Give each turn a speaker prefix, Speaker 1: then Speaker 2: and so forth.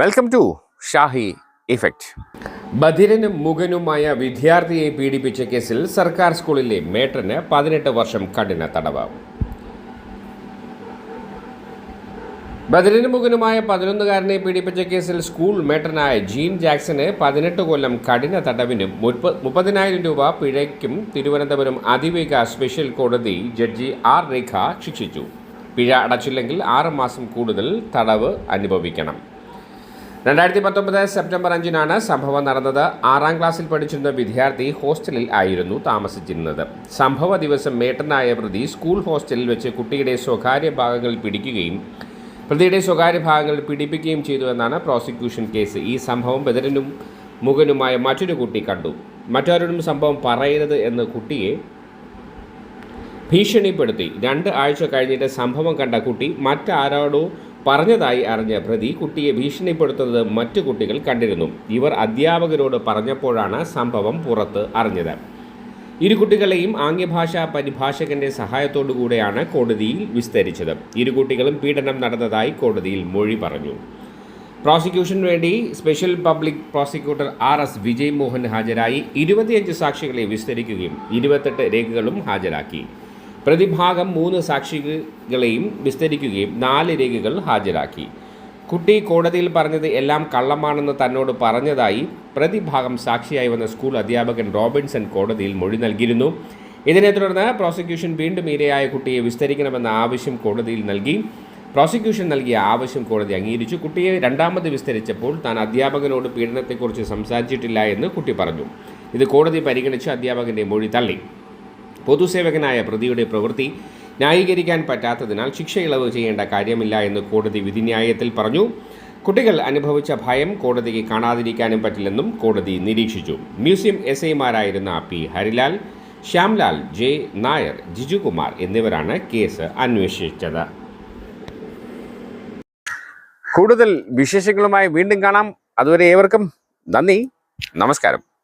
Speaker 1: Welcome to Shahi effect
Speaker 2: ബധിരനും മുഖനുമായ വിദ്യാർത്ഥിയെ പീഡിപ്പിച്ച കേസിൽ സർക്കാർ സ്കൂളിലെ മേട്ടന് പതിനെട്ട് വർഷം കഠിന തടവ്. ബദലിനു മുഖനുമായ പതിനൊന്നുകാരനെ പീഡിപ്പിച്ച കേസിൽ സ്കൂൾ മേട്ടനായ ജീൻ ജാക്സന് പതിനെട്ട് കൊല്ലം കഠിന തടവിനും മുപ്പ മുപ്പതിനായിരം രൂപ പിഴയ്ക്കും തിരുവനന്തപുരം അതിവേഗ സ്പെഷ്യൽ കോടതി ജഡ്ജി ആർ രേഖ ശിക്ഷിച്ചു. പിഴ അടച്ചില്ലെങ്കിൽ ആറ് മാസം കൂടുതൽ തടവ് അനുഭവിക്കണം. രണ്ടായിരത്തി പത്തൊമ്പത് സെപ്റ്റംബർ അഞ്ചിനാണ് സംഭവം നടന്നത്. ആറാം ക്ലാസ്സിൽ പഠിച്ചിരുന്ന വിദ്യാർത്ഥി ഹോസ്റ്റലിൽ ആയിരുന്നു താമസിച്ചിരുന്നത്. സംഭവ ദിവസം മേട്ടനായ പ്രതി സ്കൂൾ ഹോസ്റ്റലിൽ വെച്ച് കുട്ടിയുടെ സ്വകാര്യ ഭാഗങ്ങൾ പിടിക്കുകയും പ്രതിയുടെ സ്വകാര്യ ഭാഗങ്ങൾ പിടിപ്പിക്കുകയും ചെയ്തു എന്നാണ് പ്രോസിക്യൂഷൻ കേസ്. ഈ സംഭവം ബദരനും മുഖനുമായ മറ്റൊരു കുട്ടി കണ്ടു. മറ്റാരോടും സംഭവം പറയരുത് എന്ന് കുട്ടിയെ ഭീഷണിപ്പെടുത്തി. രണ്ട് ആഴ്ച കഴിഞ്ഞിട്ട് സംഭവം കണ്ട കുട്ടി മറ്റാരോടോ പറഞ്ഞതായി അറിഞ്ഞ പ്രതി കുട്ടിയെ ഭീഷണിപ്പെടുത്തുന്നത് മറ്റു കുട്ടികൾ കണ്ടിരുന്നു. ഇവർ അധ്യാപകരോട് പറഞ്ഞപ്പോഴാണ് സംഭവം പുറത്ത് അറിഞ്ഞത്. ഇരു കുട്ടികളെയും ആംഗ്യഭാഷാ പരിഭാഷകന്റെ സഹായത്തോടുകൂടെയാണ് കോടതിയിൽ വിസ്തരിച്ചത്. ഇരു കുട്ടികളും പീഡനം നടന്നതായി കോടതിയിൽ മൊഴി പറഞ്ഞു. പ്രോസിക്യൂഷൻ വേണ്ടി special public prosecutor R S Vijay Mohan ഹാജരായി. ഇരുപത്തിയഞ്ച് സാക്ഷികളെ വിസ്തരിക്കുകയും ഇരുപത്തെട്ട് രേഖകളും ഹാജരാക്കി. പ്രതിഭാഗം മൂന്ന് സാക്ഷികളെയും വിസ്തരിക്കുകയും നാല് രേഖകൾ ഹാജരാക്കി. കുട്ടി കോടതിയിൽ പറഞ്ഞത് എല്ലാം കള്ളമാണെന്ന് തന്നോട് പറഞ്ഞതായി പ്രതിഭാഗം സാക്ഷിയായി വന്ന സ്കൂൾ അധ്യാപകൻ റോബിൻസൺ കോടതിയിൽ മൊഴി നൽകിയിരുന്നു. ഇതിനെ തുടർന്ന് പ്രോസിക്യൂഷൻ വീണ്ടും ഇരയായ കുട്ടിയെ വിസ്തരിക്കണമെന്ന ആവശ്യം കോടതിയിൽ നൽകി. പ്രോസിക്യൂഷൻ നൽകിയ ആവശ്യം കോടതി അംഗീകരിച്ചു. കുട്ടിയെ രണ്ടാമത് വിസ്തരിച്ചപ്പോൾ താൻ അധ്യാപകനോട് പീഡനത്തെക്കുറിച്ച് സംസാരിച്ചിട്ടില്ല എന്ന് കുട്ടി പറഞ്ഞു. ഇത് കോടതി പരിഗണിച്ച് അധ്യാപകന്റെ മൊഴി തള്ളി. പൊതുസേവകനായ പ്രതിയുടെ പ്രവൃത്തി ന്യായീകരിക്കാൻ പറ്റാത്തതിനാൽ ശിക്ഷ ഇളവ് ചെയ്യേണ്ട കാര്യമില്ല എന്ന് കോടതി വിധിന്യായത്തിൽ പറഞ്ഞു. കുട്ടികൾ അനുഭവിച്ച ഭയം കോടതിക്ക് കാണാതിരിക്കാനും പറ്റില്ലെന്നും കോടതി നിരീക്ഷിച്ചു. മ്യൂസിയം എസ് ഐമാരായിരുന്ന പി ഹരിലാൽ ശ്യാംലാൽ ജെ നായർ ജിജുകുമാർ എന്നിവരാണ് കേസ് അന്വേഷിച്ചത്.
Speaker 1: കൂടുതൽ വിശേഷങ്ങളുമായി വീണ്ടും കാണാം. അതുവരെ ഏവർക്കും നന്ദി. നമസ്കാരം.